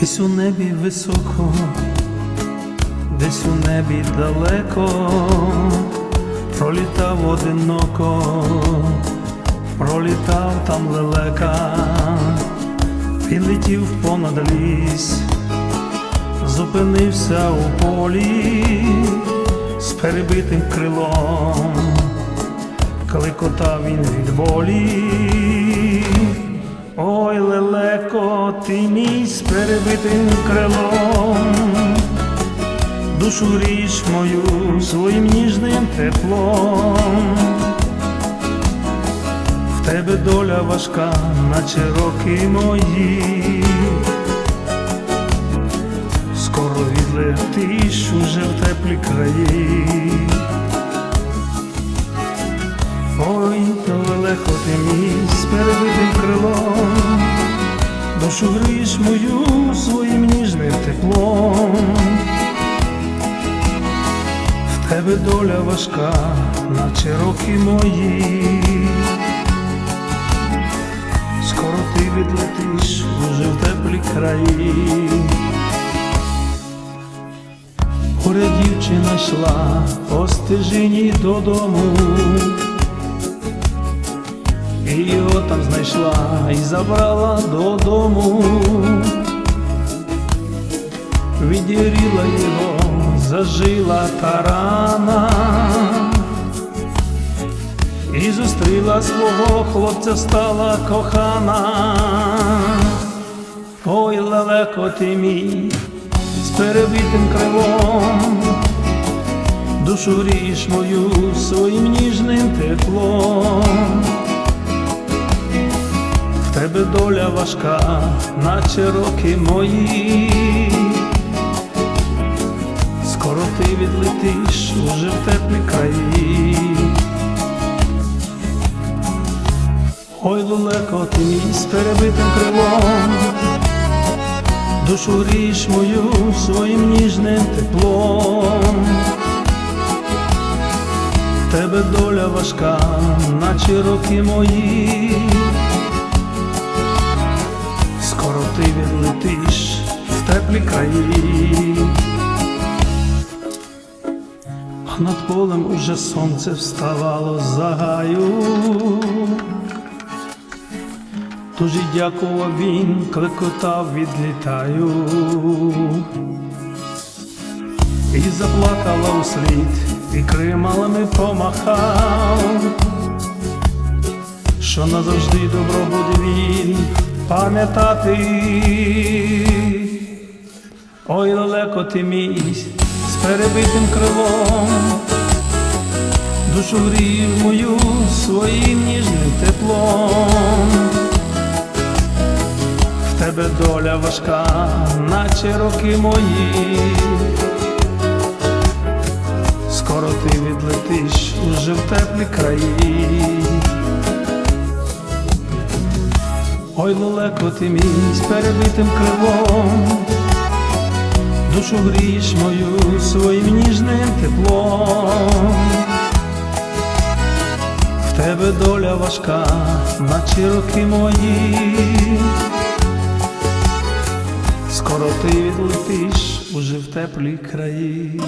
Десь у небі високо, десь у небі далеко, пролітав одиноко, пролітав там лелека, він летів понад ліс, зупинився у полі з перебитим крилом, кликотав він від болі. Ой, лелеко, ти мій з перебитим крилом, душу річ мою своїм ніжним теплом, в тебе доля важка, наче роки мої, скоро відлетиш уже в теплі краї. Душу гріш мою своїм ніжним теплом. В тебе доля важка, наче роки мої. Скоро ти відлетиш уже в теплі краї. Горе дівчина йшла по стежині додому. Його там знайшла і забрала додому, відіріла його, зажила та рана, і зустріла свого хлопця, стала кохана. Ой, лелеко ти мій, з перебитим крилом, душу ріж мою своїм ніжним теплом. Тебе доля важка, наче роки мої. Скоро ти відлетиш уже в теплі краї. Ой, лелеко, ти мій з перебитим крилом, душу ріж мою своїм ніжним теплом. Тебе доля важка, наче роки мої. Теплі краї, а над полем уже сонце вставало за гаю. Тож і дякував він, клекотав, відлітаю. І заплакала услід, і крималами помахав що назавжди добро буде він пам'ятати. Ой, далеко ти мій з перебитим крилом, душу грів мою своїм ніжним теплом. В тебе доля важка, наче роки мої. Скоро ти відлетиш уже в теплі краї. Ой, лелеко ти мій з перебитим крилом, душу гріш мою своїм ніжним теплом. В тебе доля важка, наче роки мої. Скоро ти відлетиш уже в теплі краї.